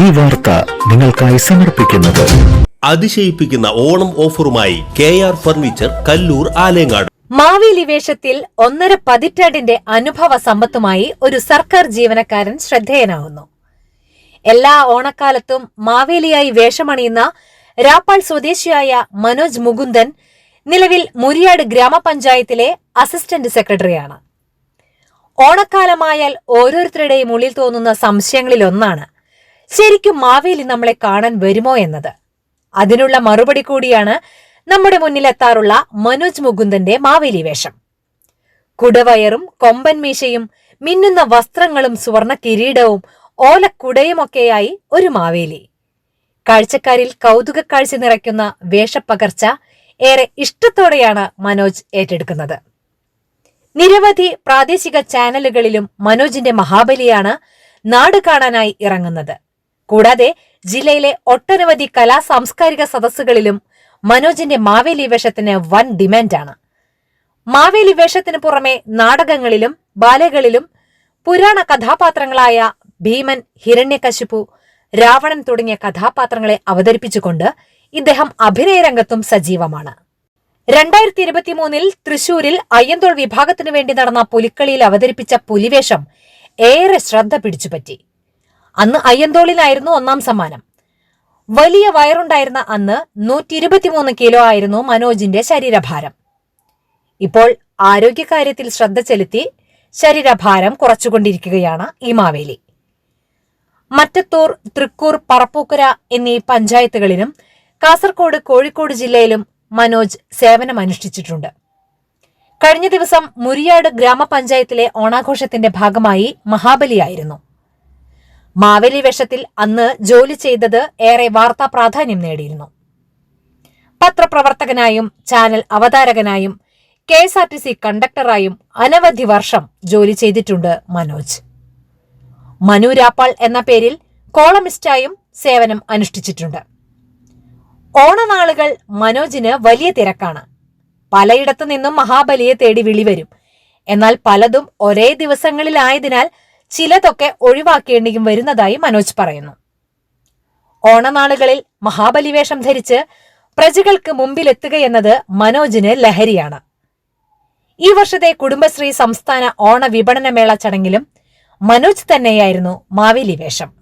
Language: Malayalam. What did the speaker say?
ഈ വാർത്ത നിങ്ങൾക്കായി സമർപ്പിക്കുന്നത്. അതിശയിപ്പിക്കുന്ന Onam ഓഫറുമായി K R furniture Kallur Alangad. Maveli വേഷത്തിൽ ഒന്നര പതിറ്റാണ്ടിന്റെ അനുഭവ സമ്പത്തുമായി ഒരു സർക്കാർ ജീവനക്കാരൻ ശ്രദ്ധേയനാവുന്നു. എല്ലാ ഓണക്കാലത്തും മാവേലിയായി വേഷമണിയുന്ന രാപ്പാൾ സ്വദേശിയായ മനോജ് മുകുന്ദൻ നിലവിൽ മുരിയാട് ഗ്രാമപഞ്ചായത്തിലെ അസിസ്റ്റന്റ് സെക്രട്ടറിയാണ്. ഓണക്കാലമായാൽ ഓരോരുത്തരുടെയും ഉള്ളിൽ തോന്നുന്ന സംശയങ്ങളിലൊന്നാണ് ശരിക്കും മാവേലി നമ്മളെ കാണാൻ വരുമോ എന്നത്? അതിനുള്ള മറുപടി കൂടിയാണ് നമ്മുടെ മുന്നിലെത്താറുള്ള മനോജ് മുകുന്ദന്റെ മാവേലി വേഷം. കുടവയറും കൊമ്പൻ മീശയും മിന്നുന്ന വസ്ത്രങ്ങളും സുവർണ കിരീടവും ഓലക്കുടയുമൊക്കെയായി ഒരു മാവേലി. കാഴ്ചക്കാരിൽ കൗതുക കാഴ്ച നിറയ്ക്കുന്ന വേഷപ്പകർച്ച ഏറെ ഇഷ്ടത്തോടെയാണ് മനോജ് ഏറ്റെടുക്കുന്നത്. നിരവധി പ്രാദേശിക ചാനലുകളിലും മനോജിന്റെ മഹാബലിയാണ് നാട് കാണാനായി ഇറങ്ങുന്നത്. കൂടാതെ ജില്ലയിലെ ഒട്ടനവധി കലാ സാംസ്കാരിക സദസ്സുകളിലും മനോജിന്റെ മാവേലി വേഷത്തിന് വൻ ഡിമാൻഡാണ്. മാവേലി വേഷത്തിന് പുറമെ നാടകങ്ങളിലും ബാലകളിലും പുരാണ കഥാപാത്രങ്ങളായ ഭീമൻ ഹിരണ്യകശിപു രാവണൻ തുടങ്ങിയ കഥാപാത്രങ്ങളെ അവതരിപ്പിച്ചുകൊണ്ട് ഇദ്ദേഹം അഭിനയരംഗത്തും സജീവമാണ്. രണ്ടായിരത്തി ഇരുപത്തിമൂന്നിൽ തൃശൂരിൽ അയ്യന്തോൾ വിഭാഗത്തിനു വേണ്ടി നടന്ന പുലിക്കളിയിൽ അവതരിപ്പിച്ച പുലിവേഷം ഏറെ ശ്രദ്ധ പിടിച്ചുപറ്റി. അന്ന് അയ്യന്തോളിനായിരുന്നു ഒന്നാം സമ്മാനം. വലിയ വയറുണ്ടായിരുന്ന അന്ന് നൂറ്റി ഇരുപത്തിമൂന്ന് കിലോ ആയിരുന്നു മനോജിന്റെ ശരീരഭാരം. ഇപ്പോൾ ആരോഗ്യകാര്യത്തിൽ ശ്രദ്ധ ചെലുത്തി ശരീരഭാരം കുറച്ചുകൊണ്ടിരിക്കുകയാണ് ഈ മാവേലി. മറ്റത്തൂർ തൃക്കൂർ പറപ്പൂക്കര എന്നീ പഞ്ചായത്തുകളിലും കാസർകോട് കോഴിക്കോട് ജില്ലയിലും മനോജ് സേവനമനുഷ്ഠിച്ചിട്ടുണ്ട്. കഴിഞ്ഞ ദിവസം മുരിയാട് ഗ്രാമപഞ്ചായത്തിലെ ഓണാഘോഷത്തിന്റെ ഭാഗമായി മഹാബലിയായിരുന്നു. മാവേലി വേഷത്തിൽ അന്ന് ജോലി ചെയ്തത് ഏറെ വാർത്താ പ്രാധാന്യം നേടിയിരുന്നു. പത്രപ്രവർത്തകനായും channel അവതാരകനായും K S R T C കണ്ടക്ടറായും അനവധി വർഷം ജോലി ചെയ്തിട്ടുണ്ട് മനോജ്. മനു രാപ്പാൾ എന്ന പേരിൽ കോളമിസ്റ്റായും സേവനം അനുഷ്ഠിച്ചിട്ടുണ്ട്. ഓണനാളുകൾ മനോജിന് വലിയ തിരക്കാണ്. പലയിടത്തു നിന്നും മഹാബലിയെ തേടി വിളിവരും. എന്നാൽ പലതും ഒരേ ദിവസങ്ങളിലായതിനാൽ ചിലതൊക്കെ ഒഴിവാക്കേണ്ടിയും വരുന്നതായി മനോജ് പറയുന്നു. ഓണനാളുകളിൽ മഹാബലിവേഷം ധരിച്ച് പ്രജകൾക്ക് മുമ്പിലെത്തുകയെന്നത് മനോജിന് ലഹരിയാണ്. ഈ വർഷത്തെ കുടുംബശ്രീ സംസ്ഥാന ഓണ വിപണനമേള ചടങ്ങിലും മനോജ് തന്നെയായിരുന്നു മാവേലി വേഷം.